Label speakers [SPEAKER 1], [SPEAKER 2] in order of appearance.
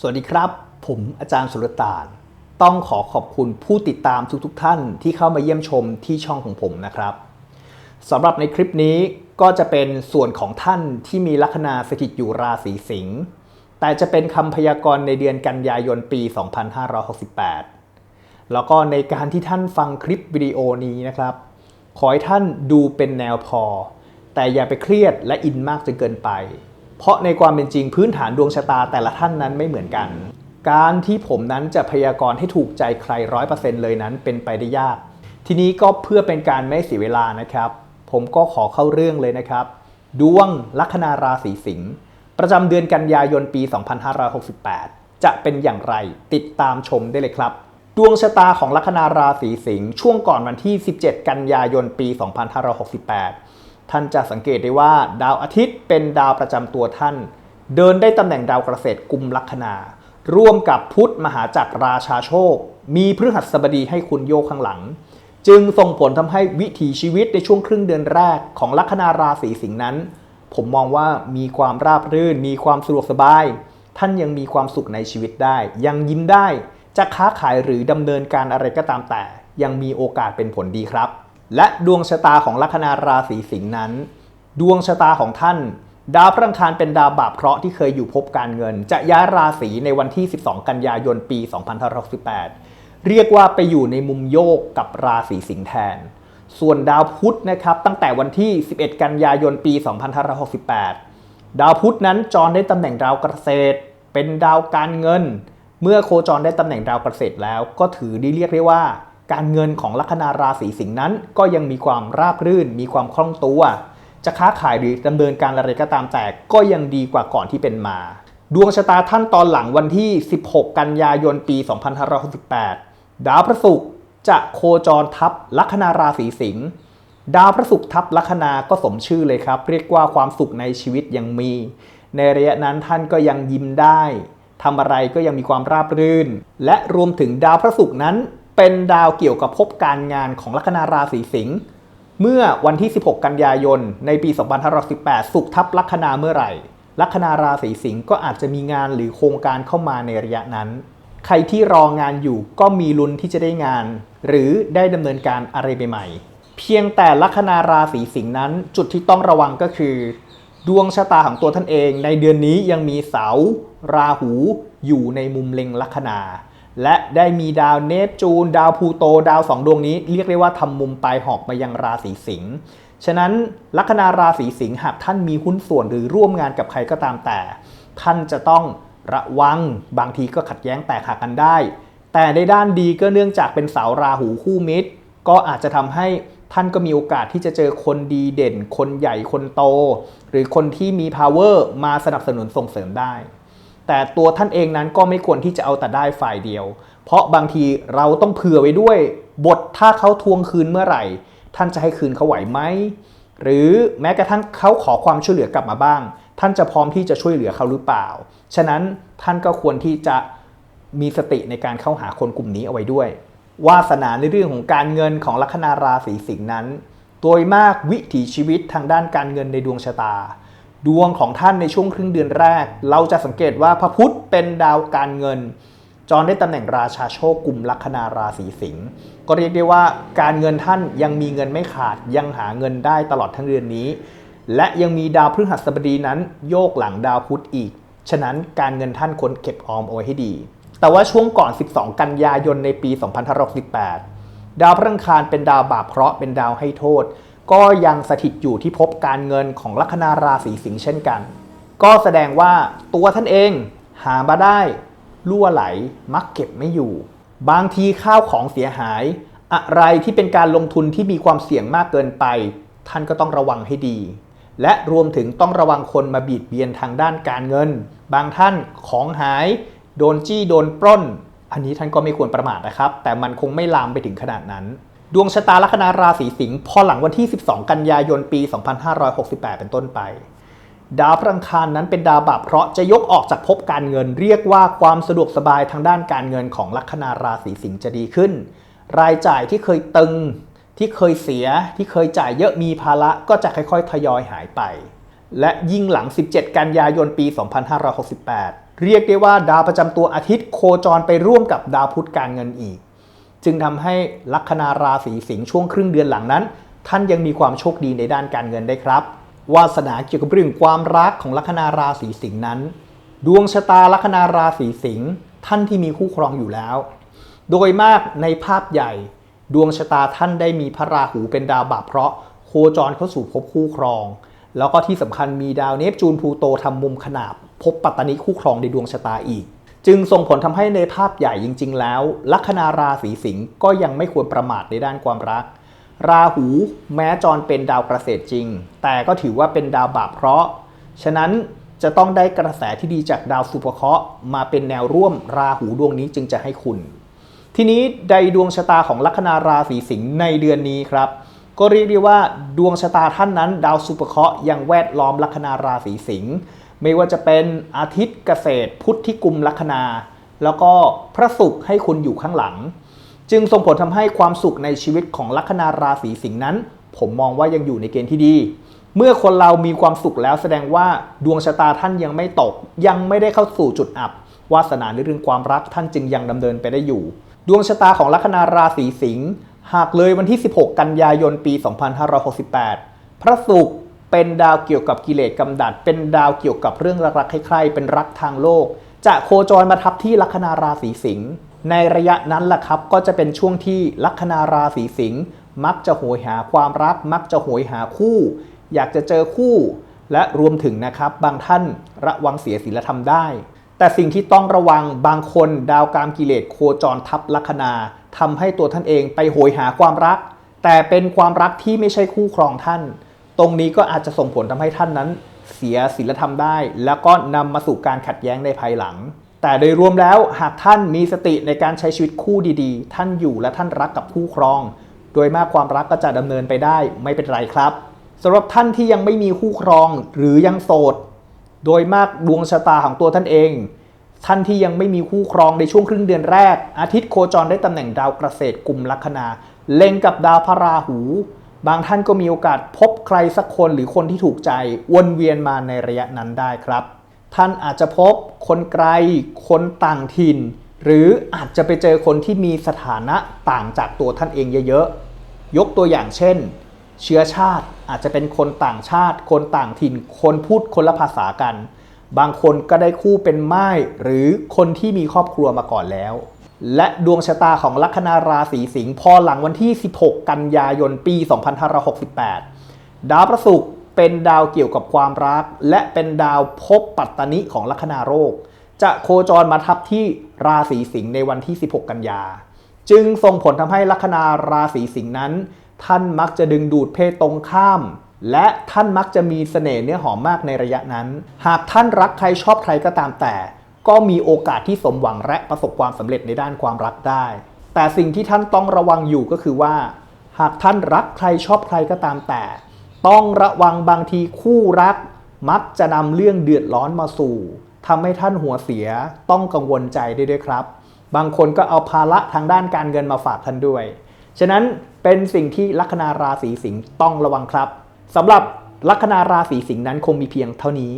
[SPEAKER 1] สวัสดีครับ ผมอาจารย์สุรตาน ต้องขอขอบคุณผู้ติดตามทุกๆทท่านที่เข้ามาเยี่ยมชมที่ช่องของผมนะครับสำหรับในคลิปนี้ก็จะเป็นส่วนของท่านที่มีลัคนาสถิตอยู่ราศีสิงห์แต่จะเป็นคำพยากรณ์ในเดือนกันยายนปี 2568 แล้วก็ในการที่ท่านฟังคลิปวิดีโอนี้นะครับ ขอให้ท่านดูเป็นแนวพอ แต่อย่าไปเครียดและอินมากจนเกินไป เพราะในความเป็นจริงพื้นฐานดวงชะตาแต่ละท่านนั้นไม่เหมือนกัน การที่ผมนั้นจะพยากรณ์ให้ถูกใจใครร้อยเปอร์เซ็นต์เลยนั้นเป็นไปได้ยาก ทีนี้ก็เพื่อเป็นการไม่เสียเวลานะครับ ผมก็ขอเข้าเรื่องเลยนะครับ ดวงลัคนาราศีสิงห์ประจำเดือนกันยายนปี 2568 จะเป็นอย่างไรติดตามชมได้เลยครับ ดวงชะตาของลัคนาราศีสิงห์ช่วงก่อนวันที่ 17 กันยายนปี 2568 ท่านจะสังเกตได้ว่าดาวอาทิตย์เป็นดาวประจำตัวท่าน เดินได้ตำแหน่งดาวเกษตรกุมลัคนา ร่วมกับพุธมหาจักรราชาโชค มีพฤหัสบดีให้คุณโยกข้างหลัง จึงส่งผลทำให้วิถีชีวิตในช่วงครึ่งเดือนแรกของลัคนาราศีสิงห์นั้น ผมมองว่ามีความราบรื่น มีความสะดวกสบาย ท่านยังมีความสุขในชีวิตได้ ยังยิ้มได้จะค้าขายหรือดำเนินการอะไรก็ตามแต่ ยังมีโอกาสเป็นผลดีครับ และดวงชะตาของลัคนาราศีสิงห์นั้น ดวงชะตาของท่าน ดาวพระอังคารเป็นดาวบาปเคราะห์ที่เคยอยู่ภพการเงิน จะย้ายราศีในวันที่ 12 กันยายนปี 2568 เรียกว่าไปอยู่ในมุมโยกกับราศีสิงห์แทน ส่วนดาวพุธนะครับตั้งแต่วันที่ 11 กันยายนปี 2568 ดาวพุธนั้นจรได้ตำแหน่งดาวเกษตร เป็นดาวการเงิน เมื่อโคจรได้ตำแหน่งดาวเกษตรแล้ว ก็ถือได้เรียกได้ว่า การเงินของลัคนาราศีสิงห์นั้น ก็ยังมีความราบรื่น มีความคล่องตัว จะค้าขายหรือดำเนินการอะไรก็ตามแต่ก็ยังดีกว่าก่อนที่เป็นมา ดวงชะตาท่านตอนหลังวันที่ 16 กันยายนปี 2568 ดาวพระศุกร์จะโคจรทับลัคนาราศีสิงห์ดาวพระศุกร์ทับลัคนาก็สมชื่อเลยครับ เรียกว่าความสุขในชีวิตยังมี ในระยะนั้นท่านก็ยังยิ้มได้ทำอะไรก็ยังมีความราบรื่น และรวมถึงดาวพระศุกร์นั้น เป็นดาวเกี่ยวกับภพการงานของลัคนาราศีสิงห์เมื่อวันที่ 16 กันยายน ในปี 2518 สุขทับลัคนาเมื่อไหร่ ลัคนาราศีสิงห์ก็อาจจะมีงานหรือโครงการเข้ามาในระยะนั้น ใครที่รองานอยู่ก็มีลุ้นที่จะได้งาน หรือได้ดำเนินการอะไรใหม่ๆ เพียงแต่ลัคนาราศีสิงห์นั้น จุดที่ต้องระวังก็คือ ดวงชะตาของตัวท่านเอง ในเดือนนี้ยังมีเสา ราหู อยู่ในมุมเล็งลัคนา และได้มีดาวเนปจูน ดาวพูโต ดาวสองดวงนี้ เรียกได้ว่าทำมุมปลายหอกมายังราศีสิงห์ฉะนั้นลัคนาราศีสิงห์หากท่านมีหุ้นส่วนหรือร่วมงานกับใครก็ตามแต่ ท่านจะต้องระวังบางทีก็ขัดแย้งแตกหักกันได้ แต่ในด้านดีก็เนื่องจากเป็นสาวราหูคู่มิตร ก็อาจจะทำให้ท่านก็มีโอกาสที่จะเจอคนดีเด่น คนใหญ่คนโต หรือคนที่มี power มาสนับสนุนส่งเสริมได้ แต่ตัวท่านเองนั้นก็ไม่ควรที่จะเอาแต่ได้ฝ่ายเดียว เพราะบางทีเราต้องเผื่อไว้ด้วย บทถ้าเขาทวงคืนเมื่อไหร่ ท่านจะให้คืนเขาไหวไหมหรือแม้กระทั่งเขาขอความช่วยเหลือกลับมาบ้าง ท่านจะพร้อมที่จะช่วยเหลือเขาหรือเปล่า ฉะนั้นท่านก็ควรที่จะมีสติในการเข้าหาคนกลุ่มนี้เอาไว้ด้วย วาสนาในเรื่องของการเงินของลัคนาราศีสิงห์นั้น โดยมากวิถีชีวิตทางด้านการเงินในดวงชะตา ดวงของท่านในช่วงครึ่งเดือนแรก เราจะสังเกตว่าพระพุธเป็นดาวการเงิน จรได้ตำแหน่งราชาโชคกลุ่มลัคนาราศีสิงห์ก็เรียกได้ว่าการเงินท่านยังมีเงินไม่ขาดยังหาเงินได้ตลอดทั้งเดือนนี้ และยังมีดาวพฤหัสบดีนั้น โยกหลังดาวพุธอีก ฉะนั้นการเงินท่านควรเก็บออมเอาไว้ให้ดี แต่ว่าช่วงก่อน 12 กันยายนในปี 2568ดาวพระอังคารเป็นดาวบาปเคราะห์เป็นดาวให้โทษ ก็ยังสถิตอยู่ที่ภพการเงินของลัคนาราศีสิงห์เช่นกัน ก็แสดงว่าตัวท่านเองหามาได้รั่วไหลมักเก็บไม่อยู่ บางทีข้าวของเสียหาย อะไรที่เป็นการลงทุนที่มีความเสี่ยงมากเกินไป ท่านก็ต้องระวังให้ดี และรวมถึงต้องระวังคนมาบีดเบียนทางด้านการเงิน บางท่านของหาย โดนจี้โดนปล้น อันนี้ท่านก็ไม่ควรประมาทนะครับ แต่มันคงไม่ลามไปถึงขนาดนั้น ดวงชะตาลัคนาราศีสิงห์พอหลังวันที่ 12 กันยายนปี 2568 เป็นต้นไป ดาวพระอังคารนั้นเป็นดาวบาปเพราะจะยกออกจากภพการเงิน เรียกว่าความสะดวกสบายทางด้านการเงินของลัคนาราศีสิงห์จะดีขึ้น รายจ่ายที่เคยตึงที่เคยเสียที่เคยจ่ายเยอะมีภาระก็จะค่อยๆ ทยอยหายไป และยิ่งหลัง 17 กันยายนปี 2568 เรียกได้ว่าดาวประจำตัวอาทิตย์โคจรไปร่วมกับดาวพุธการเงินอีก จึงทำให้ลัคนาราศีสิงห์ช่วงครึ่งเดือนหลังนั้น ท่านยังมีความโชคดีในด้านการเงินได้ครับ วาสนาเกี่ยวกับเรื่องความรักของลัคนาราศีสิงห์นั้น ดวงชะตาลัคนาราศีสิงห์ท่านที่มีคู่ครองอยู่แล้ว โดยมากในภาพใหญ่ ดวงชะตาท่านได้มีพระราหูเป็นดาวบาปเพราะโคจรเข้าสู่ภพคู่ครอง แล้วก็ที่สำคัญมีดาวเนปจูนพลูโตทำมุมขนาบพบปัตตานิคู่ครองในดวงชะตาอีก จึงส่งผลทำให้ในภาพใหญ่จริง ๆ แล้ว ลัคนาราศีสิงห์ก็ยังไม่ควรประมาทในด้านความรัก ราหูแม้จรเป็นดาวเกษตรจริง แต่ก็ถือว่าเป็นดาวบาปเพราะฉะนั้นจะต้องได้กระแสที่ดีจากดาวสุภเคราะห์มาเป็นแนวร่วมราหูดวงนี้จึงจะให้คุณ ทีนี้ใดดวงชะตาของลัคนาราศีสิงห์ในเดือนนี้ครับก็เรียกได้ว่าดวงชะตาท่านนั้น ดาวสุภเคราะห์ยังแวดล้อมลัคนาราศีสิงห์ ไม่ว่าจะเป็นอาทิตย์เกษตร พุธที่กุมลัคนา แล้วก็พระศุกร์ให้คุณอยู่ข้างหลัง จึงส่งผลทำให้ความสุขในชีวิตของลัคนาราศีสิงห์นั้น ผมมองว่ายังอยู่ในเกณฑ์ที่ดี เมื่อคนเรามีความสุขแล้วแสดงว่าดวงชะตาท่านยังไม่ตก ยังไม่ได้เข้าสู่จุดอับวาสนาในเรื่องความรักท่านจึงยังดำเนินไปได้อยู่ ดวงชะตาของลัคนาราศีสิงห์หากเลยวันที่ 16 กันยายนปี 2568 พระศุกร์ เป็นดาวเกี่ยวกับกิเลสกำดัด เป็นดาวเกี่ยวกับเรื่องรักๆใครๆเป็นรักทางโลก จะโคจรมาทับที่ลัคนาราศีสิงห์ในระยะนั้นแหละครับก็จะเป็นช่วงที่ลัคนาราศีสิงห์มักจะโหยหาความรัก มักจะโหยหาคู่ อยากจะเจอคู่ และรวมถึงนะครับบางท่านระวังเสียศีลธรรมได้ แต่สิ่งที่ต้องระวังบางคนดาวกามกิเลสโคจรทับลัคนาทำให้ตัวท่านเองไปโหยหาความรัก แต่เป็นความรักที่ไม่ใช่คู่ครองท่าน ตรงนี้ก็อาจจะส่งผลทำให้ท่านนั้น เสียศีลธรรมได้ แล้วก็นำมาสู่การขัดแย้งในภายหลัง แต่โดยรวมแล้วหากท่านมีสติในการใช้ชีวิตคู่ดีๆ ท่านอยู่และท่านรักกับคู่ครอง โดยมากความรักก็จะดำเนินไปได้ไม่เป็นไรครับสำหรับท่านที่ยังไม่มีคู่ครองหรือยังโสด โดยมากดวงชะตาของตัวท่านเอง ท่านที่ยังไม่มีคู่ครองในช่วงครึ่งเดือนแรก อาทิตย์โคจรได้ตำแหน่งดาวเกษตรกลุ่มลัคนาเล็งกับดาวพระราหู บางท่านก็มีโอกาสพบใครสักคนหรือคนที่ถูกใจวนเวียนมาในระยะนั้นได้ครับ ท่านอาจจะพบคนไกล คนต่างถิ่น หรืออาจจะไปเจอคนที่มีสถานะต่างจากตัวท่านเองเยอะๆ ยกตัวอย่างเช่น เชื้อชาติอาจจะเป็นคนต่างชาติ คนต่างถิ่น คนพูดคนละภาษากัน บางคนก็ได้คู่เป็นไม้หรือคนที่มีครอบครัวมาก่อนแล้ว และดวงชะตาของลัคนาราศีสิงห์พอหลังวันที่ 16 กันยายนปี 2568 ดาวพระศุกร์เป็นดาวเกี่ยวกับความรัก และเป็นดาวภพปัตตนิของลัคนาโรค จะโคจรมาทับที่ราศีสิงห์ในวันที่ 16 กันยา จึงส่งผลทำให้ลัคนาราศีสิงห์นั้น ท่านมักจะดึงดูดเพศตรงข้าม และท่านมักจะมีเสน่ห์เนื้อหอมมากในระยะนั้น หากท่านรักใครชอบใครก็ตามแต่ ก็มีโอกาสที่สมหวังและประสบความสำเร็จในด้านความรักได้ แต่สิ่งที่ท่านต้องระวังอยู่ก็คือว่า หากท่านรักใครชอบใครก็ตามแต่ ต้องระวังบางทีคู่รัก มักจะนำเรื่องเดือดร้อนมาสู่ทำให้ท่านหัวเสียต้องกังวลใจได้ด้วยครับ บางคนก็เอาภาระทางด้านการเงินมาฝากท่านด้วย ฉะนั้นเป็นสิ่งที่ลัคนาราศีสิงห์ต้องระวังครับสำหรับลัคนาราศีสิงห์นั้นคงมีเพียงเท่านี้